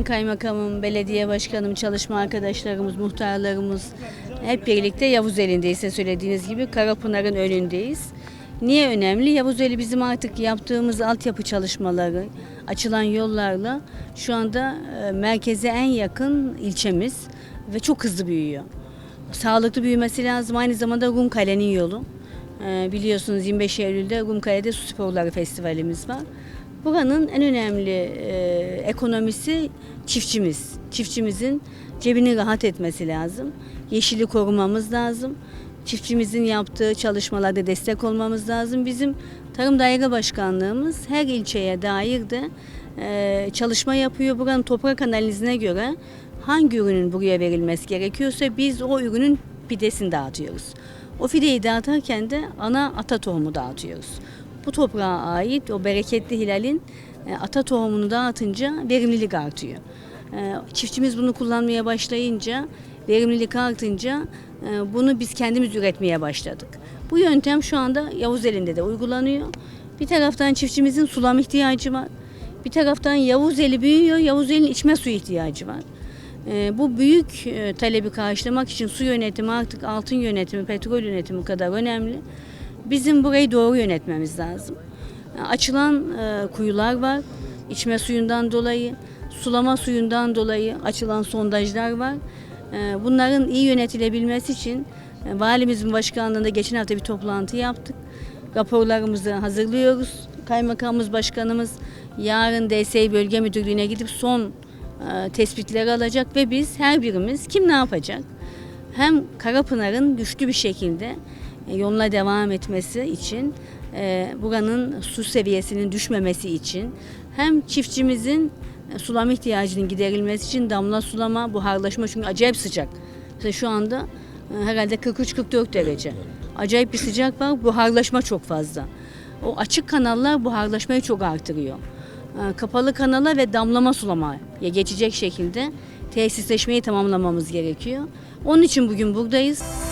Sayın Kaymakamım, Belediye Başkanım, çalışma arkadaşlarımız, muhtarlarımız hep birlikte Yavuzeli'ndeyiz. Size söylediğiniz gibi Karapınar'ın önündeyiz. Niye önemli? Yavuzeli bizim artık yaptığımız altyapı çalışmaları, açılan yollarla şu anda e, merkeze en yakın ilçemiz ve çok hızlı büyüyor. Sağlıklı büyümesi lazım. Aynı zamanda Rumkale'nin yolu. Ee, biliyorsunuz 25 Eylül'de Rumkale'de Su Sporları Festivalimiz var. Buranın en önemli e, ekonomisi çiftçimiz. Çiftçimizin cebini rahat etmesi lazım. Yeşili korumamız lazım. Çiftçimizin yaptığı çalışmalarda destek olmamız lazım. Bizim Tarım Daire Başkanlığımız her ilçeye dair de e, çalışma yapıyor. Buranın toprak analizine göre hangi ürünün buraya verilmesi gerekiyorsa biz o ürünün pidesini dağıtıyoruz. O fideyi dağıtırken de ana ata tohumu dağıtıyoruz. Bu toprağa ait o bereketli hilalin e, ata tohumunu dağıtınca verimlilik artıyor. E, Çiftçimiz bunu kullanmaya başlayınca, verimlilik artınca e, bunu biz kendimiz üretmeye başladık. Bu yöntem şu anda Yavuz elinde de uygulanıyor. Bir taraftan çiftçimizin sulama ihtiyacı var. Bir taraftan Yavuz eli büyüyor, Yavuz elin içme suyu ihtiyacı var. Bu büyük talebi karşılamak için su yönetimi artık altın yönetimi, petrol yönetimi kadar önemli. Bizim burayı doğru yönetmemiz lazım. Açılan e, kuyular var. içme suyundan dolayı, sulama suyundan dolayı açılan sondajlar var. Ee, Bunların iyi yönetilebilmesi için e, valimizin başkanlığında geçen hafta bir toplantı yaptık. Raporlarımızı hazırlıyoruz. Kaymakamımız, başkanımız yarın DSİ Bölge Müdürlüğü'ne gidip son e, tespitleri alacak ve biz her birimiz kim ne yapacak? Hem Karapınar'ın güçlü bir şekilde e, yoluna devam etmesi için, e, buranın su seviyesinin düşmemesi için, hem çiftçimizin e, sulama ihtiyacının giderilmesi için damla sulama, buharlaşma çünkü acayip sıcak. Mesela şu anda e, herhalde 43-44 derece. Acayip bir sıcak var, buharlaşma çok fazla. O açık kanallar buharlaşmayı çok artırıyor. Kapalı kanala ve damlama sulamaya geçecek şekilde tesisleşmeyi tamamlamamız gerekiyor. Onun için bugün buradayız.